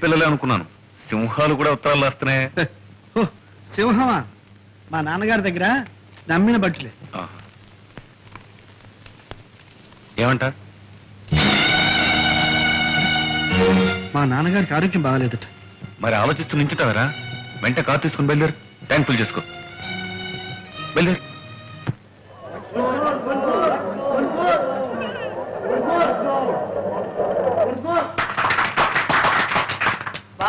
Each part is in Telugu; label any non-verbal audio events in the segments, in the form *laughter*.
పిల్లలే అనుకున్నాను. సింహాలు కూడా ఉత్తరాలు రాస్తున్నాయి. ఓ సింహమా? మా నాన్నగారి దగ్గర నమ్మిన బట్టులే. ఆహా. ఏమంట? మా నాన్నగారికి ఆరోగ్యం బాగాలేదట. మరి ఆలోచిస్తూ నించుతావరా? వెంట కారు తీసుకుని బయలుదేరు. ట్యాంక్ ఫుల్ చేసుకో. బయలుదేరు.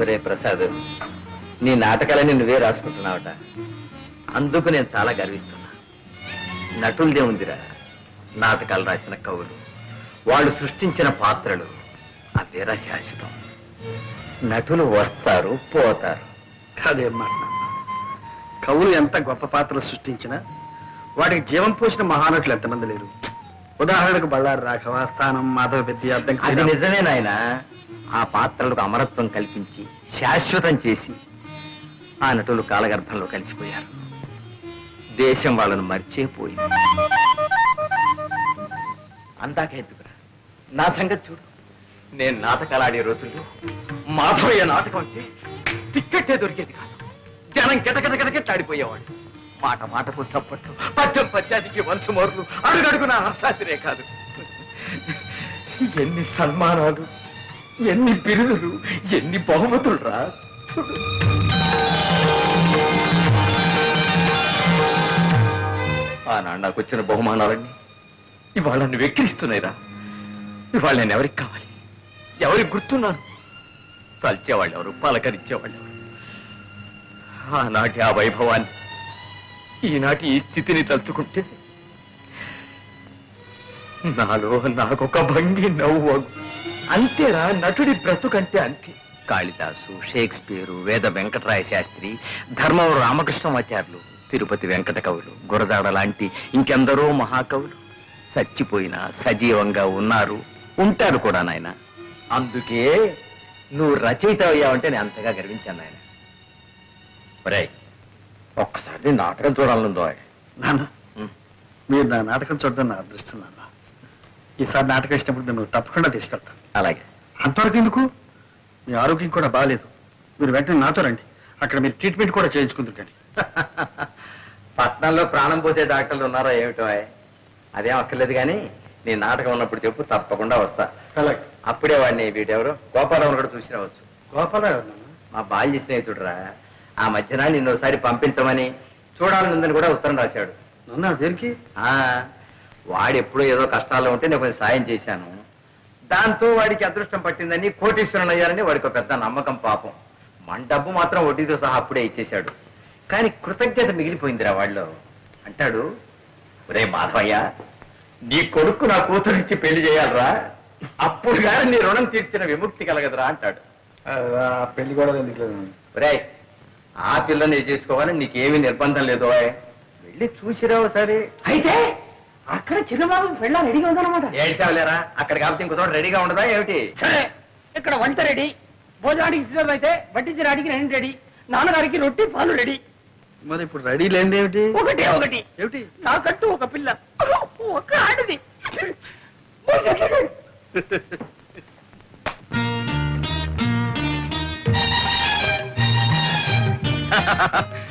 ఒరే ప్రసాద్ నీ నాటకాలని నువ్వే రాసుకుంటున్నావట. అందుకు నేను చాలా గర్విస్తున్నా. నటులదే ఉందిరా నాటకాలు రాసిన కవులు. వాళ్ళు సృష్టించిన పాత్రలు అవేరా శాశ్వతం. నటులు వస్తారు పోతారు. కాదేం మాట కవులు ఎంత గొప్ప పాత్రలు సృష్టించినా వాటికి జీవం పోసిన మహానటులు ఎంతమంది లేరు. ఉదాహరణకు బళ్ళారి రాఘవ స్థానం మాధవ పెద్ద అర్థం అది నిజమే నాయన ఆ పాత్రలకు అమరత్వం కల్పించి శాశ్వతం చేసి ఆ నటులు కాలగర్భంలో కలిసిపోయారు దేశం వాళ్ళను మర్చిపోయింది అందాక ఎందుకురా నా సంగతి చూడు నేను నాటకాలు ఆడే రోజుల్లో మాధవయ్య నాటకం అంటే టిక్కెట్టే దొరికేది కాదు జనం కిటకిట కిటకిట్లాడిపోయేవాడు మాట మాటకు చప్పట్లు పద్యం పద్యానికి వంశమోర్లు అడుగడుగున హర్షాతిరే కాదు. ఎన్ని సన్మానాలు ఎన్ని బిరుదులు ఎన్ని బహుమతులు రా ఆనాడు నాకు వచ్చిన బహుమానాలన్నీ ఇవాళ నన్ను వెక్కిరిస్తున్నాయిరా. ఇవాళ నేను ఎవరికి కావాలి? ఎవరికి గుర్తున్నాను? తలిచేవాళ్ళు ఎవరు పలకరించేవాళ్ళు ఎవరు ఆనాటి ఆ వైభవాన్ని ఈనాటి ఈ స్థితిని తలుచుకుంటే నాలో నాకొక భంగి నవ్వు అంతేరా నటుడి బ్రతుకంటే అంతే. కాళిదాసు షేక్స్పియరు వేద వెంకటరాయ శాస్త్రి ధర్మవరం రామకృష్ణమాచార్యులు తిరుపతి వెంకట కవులు గురదాడ లాంటి ఇంకెందరో మహాకవులు చచ్చిపోయినా సజీవంగా ఉన్నారు ఉంటారు కూడా నాయన. అందుకే నువ్వు రచయిత అయ్యావంటే నేను అంతగా గర్వించాను నాయన. ఒక్కసారి నాటకం చూడాలనుందో నాన్న మీరు నా నాటకం చూడడం నా అదృష్టం నాన్న. ఈసారి నాటకం ఇచ్చినప్పుడు నేను తప్పకుండా తీసుకెళ్తాను. అలాగే. అంతవరకు ఎందుకు? మీ ఆరోగ్యం కూడా బాగాలేదు మీరు వెంటనే నాతో రండి. అక్కడ మీరు ట్రీట్మెంట్ కూడా చేయించుకుంటుంటండి పట్నంలో ప్రాణం పోసే డాక్టర్లు ఉన్నారా ఏమిటో? అదేం అక్కర్లేదు కానీ నీ నాటకం ఉన్నప్పుడు చెప్పు తప్పకుండా వస్తా. అలాగే. అప్పుడే వాడిని వీటెవరు గోపాలరావు కూడా చూసి రావచ్చు. గోపాలరావు మా బాల్య స్నేహితుడురా. ఆ మధ్యన నిన్ను ఒకసారి పంపించమని చూడాలనుందని కూడా ఉత్తరం రాశాడు. నాన్న దేనికి? వాడు ఎప్పుడో ఏదో కష్టాల్లో ఉంటే నేను కొంచెం సాయం చేశాను. దాంతో వాడికి అదృష్టం పట్టిందని కోటీశ్వరుని అయ్యారని వాడికి ఒక పెద్ద నమ్మకం పాపం. మన డబ్బు మాత్రం వడ్డీతో సహా అప్పుడే ఇచ్చేశాడు. కానీ కృతజ్ఞత మిగిలిపోయిందిరా వాళ్ళు అంటాడు రే మాధవయ్య నీ కొడుకు నా కూతురిచ్చి పెళ్ళి చేయాలరా. అప్పుడు కానీ నీ రుణం తీర్చిన విముక్తి కలగదురా అంటాడు. పెళ్ళి కూడా ఎందుకు. రే ఆ పిల్లని చేసుకోవాలని నీకేమీ నిర్బంధం లేదు. వెళ్ళి చూసిరావు సరే అయితే అక్కడ చిన్నబాబు పెళ్ళ రెడీగా ఉందన్నమాట. ఏడ్చావులేరా? అక్కడ కాబట్టి ఇంకో చోట రెడీగా ఉండదా ఏమిటి? సరే ఇక్కడ వంట రెడీ భోజనానికి సిద్ధం అయితే వడ్డించడానికి నేను రెడీ నాన్నగారికి రొట్టి పాలు రెడీ మరి ఇప్పుడు రెడీ లేనిది ఏమిటి? ఒకటే ఒకటి. ఏమిటి? నాకంటూ ఒక పిల్ల ఒక ఆడది. *laughs*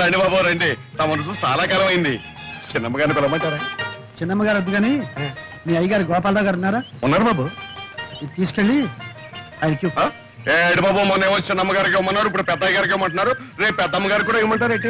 రండి బాబు రండి. తమను చూసి చాలా కాలం అయింది చిన్నమ్మ గారిని పిలవమంటారా? చిన్నమ్మ గారు వద్దు కానీ మీ అయ్యగారు గోపాలరావు గారు ఉన్నారా? ఉన్నారు బాబు. ఇది తీసుకెళ్ళి ఆయనకి ఆ? ఏడు బాబు మొన్న ఏమో చిన్నమ్మ గారికి ఇవ్వమన్నారు ఇప్పుడు పెద్దయ్య గారికి ఇవ్వమంటున్నారు. రేపు పెద్దమ్మ గారికి కూడా ఇవ్వమంటారు